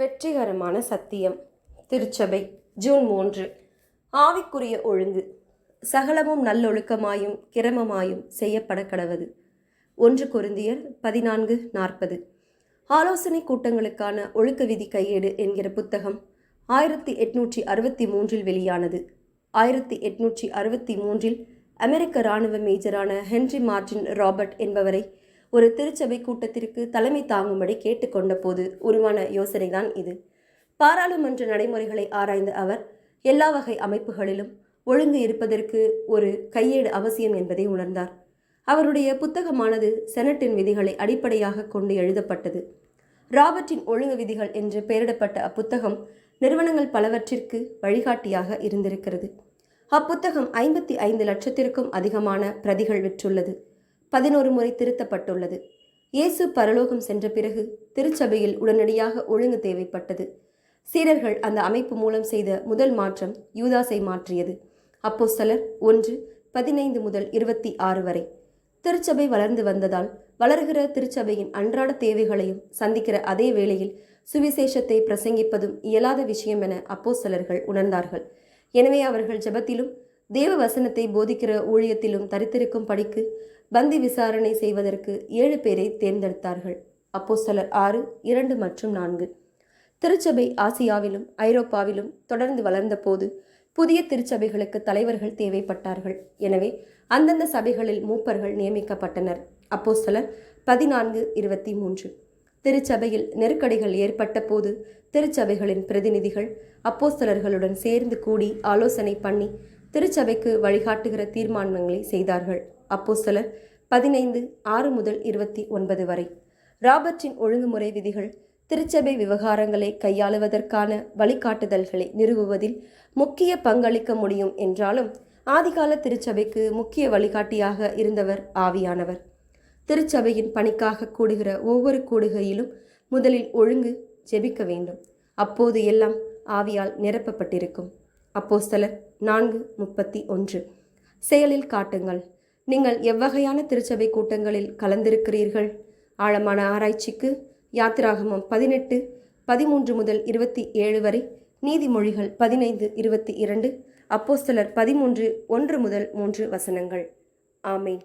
வெற்றிகரமான சத்தியம். திருச்சபை ஜூன் மூன்று. ஆவிக்குரிய ஒழுங்கு. சகலமும் நல்லொழுக்கமாயும் கிரமமாயும் செய்யப்பட கடவது. ஒன்று குருந்தியர் பதினான்கு நாற்பது. ஆலோசனை கூட்டங்களுக்கான ஒழுக்க விதி கையேடு என்கிற புத்தகம் ஆயிரத்தி எட்நூற்றி அறுபத்தி மூன்றில் வெளியானது. ஆயிரத்தி எட்நூற்றி அறுபத்தி மூன்றில் அமெரிக்க இராணுவ மேஜரான ஹென்றி மார்டின் ராபர்ட் என்பவரை ஒரு திருச்சபை கூட்டத்திற்கு தலைமை தாங்கும்படி கேட்டுக்கொண்ட போது உருவான யோசனைதான் இது. பாராளுமன்ற நடைமுறைகளை ஆராய்ந்த அவர் எல்லா வகை அமைப்புகளிலும் ஒழுங்கு இருப்பதற்கு ஒரு கையேடு அவசியம் என்பதை உணர்ந்தார். அவருடைய புத்தகமானது செனட்டின் விதிகளை அடிப்படையாக கொண்டு எழுதப்பட்டது. ராபர்ட்டின் ஒழுங்கு விதிகள் என்று பெயரிடப்பட்ட அப்புத்தகம் நிறுவனங்கள் பலவற்றிற்கு வழிகாட்டியாக இருந்திருக்கிறது. அப்புத்தகம் ஐம்பத்தி ஐந்து லட்சத்திற்கும் அதிகமான பிரதிகள் விற்றுள்ளது. பதினோரு முறை திருத்தப்பட்டுள்ளது. இயேசு பரலோகம் சென்ற பிறகு திருச்சபையில் உடனடியாக ஒழுங்கு தேவைப்பட்டது. சீரர்கள் அந்த அமைப்பு மூலம் செய்த முதல் மாற்றம் யூதாஸை மாற்றியது. அப்போஸ்தலர் ஒன்று பதினைந்து முதல் இருபத்தி ஆறு வரை. திருச்சபை வளர்ந்து வந்ததால் வளர்கிற திருச்சபையின் அன்றாட தேவைகளையும் சந்திக்கிற அதே வேளையில் சுவிசேஷத்தை பிரசங்கிப்பதும் இயலாத விஷயம் என அப்போஸ்தலர்கள் உணர்ந்தார்கள். எனவே அவர்கள் ஜெபத்திலும் தேவ வசனத்தை போதிக்கிற ஊழியத்திலும் தரித்திருக்கும் படிக்கு பந்தி விசாரணை செய்வதற்கு ஏழு பேரை தேர்ந்தெடுத்தார்கள். அப்போஸ்தலர் ஆறு இரண்டு மற்றும் நான்கு. திருச்சபை ஆசியாவிலும் ஐரோப்பாவிலும் தொடர்ந்து வளர்ந்த போது புதிய திருச்சபைகளுக்கு தலைவர்கள் தேவைப்பட்டார்கள். எனவே அந்தந்த சபைகளில் மூப்பர்கள் நியமிக்கப்பட்டனர். அப்போஸ்தலர் பதினான்கு இருபத்தி மூன்று. திருச்சபையில் நெருக்கடிகள் ஏற்பட்ட போது திருச்சபைகளின் பிரதிநிதிகள் அப்போஸ்தலர்களுடன் சேர்ந்து கூடி ஆலோசனை பண்ணி திருச்சபைக்கு வழிகாட்டுகிற தீர்மானங்களை செய்தார்கள். அப்போஸ்தலர் பதினைந்து ஆறு முதல் இருபத்தி ஒன்பது வரை. ராபர்ட்டின் ஒழுங்குமுறை விதிகள் திருச்சபை விவகாரங்களை கையாளுவதற்கான வழிகாட்டுதல்களை நிறுவுவதில் முக்கிய பங்களிக்க முடியும் என்றாலும் ஆதிகால திருச்சபைக்கு முக்கிய வழிகாட்டியாக இருந்தவர் ஆவியானவர். திருச்சபையின் பணிக்காக கூடுகிற ஒவ்வொரு கூடுகையிலும் முதலில் ஒழுங்கு ஜெபிக்க வேண்டும். அப்போது எல்லாம் ஆவியால் நிரப்பப்பட்டிருக்கும். அப்போஸ்தலர் நான்கு முப்பத்தி ஒன்று. செயலில் காட்டுங்கள். நீங்கள் எவ்வகையான திருச்சபை கூட்டங்களில் கலந்திருக்கிறீர்கள்? ஆழமான ஆராய்ச்சிக்கு யாத்திராகமம் பதினெட்டு பதிமூன்று முதல் இருபத்தி ஏழு வரை நீதிமொழிகள் பதினைந்து இருபத்தி இரண்டு அப்போஸ்தலர் பதிமூன்று ஒன்று முதல் மூன்று வசனங்கள். ஆமேன்.